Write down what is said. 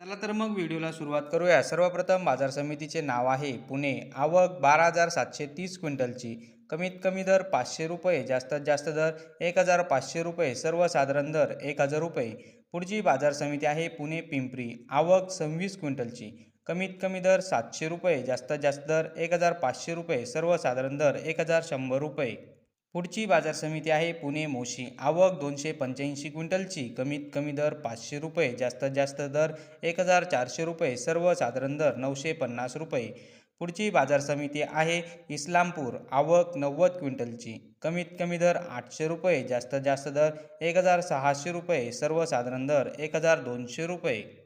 चला तर मग व्हिडिओला सुरुवात करूया. सर्वप्रथम बाजार समितीचे नाव आहे पुणे. आवक बारा हजार सातशे तीस क्विंटलची. कमीत कमी दर पाचशे रुपये जास्तीत जास्त दर एक हजार पाचशे रुपये सर्वसाधारण दर एक हजार रुपये. पुढची बाजार समिती आहे पुणे पिंपरी. आवक सव्वीस क्विंटलची. कमीत कमी दर सातशे रुपये जास्तीत जास्त दर एक हजार पाचशे रुपये सर्वसाधारण दर एक हजार शंभर रुपये. पुढची बाजार समिती आहे पुणे मोशी. आवक दोनशे पंच्याऐंशी क्विंटलची. कमीत कमी दर पाचशे रुपये जास्तीत जास्त दर एक हजार चारशे रुपये सर्वसाधारण दर नऊशे पन्नास रुपये. पुढची बाजार समिती आहे इस्लामपूर. आवक नव्वद क्विंटलची. कमीत कमी दर आठशे रुपये जास्तीत जास्त दर एक हजार सहाशे रुपये सर्वसाधारण दर एक हजार दोनशे रुपये.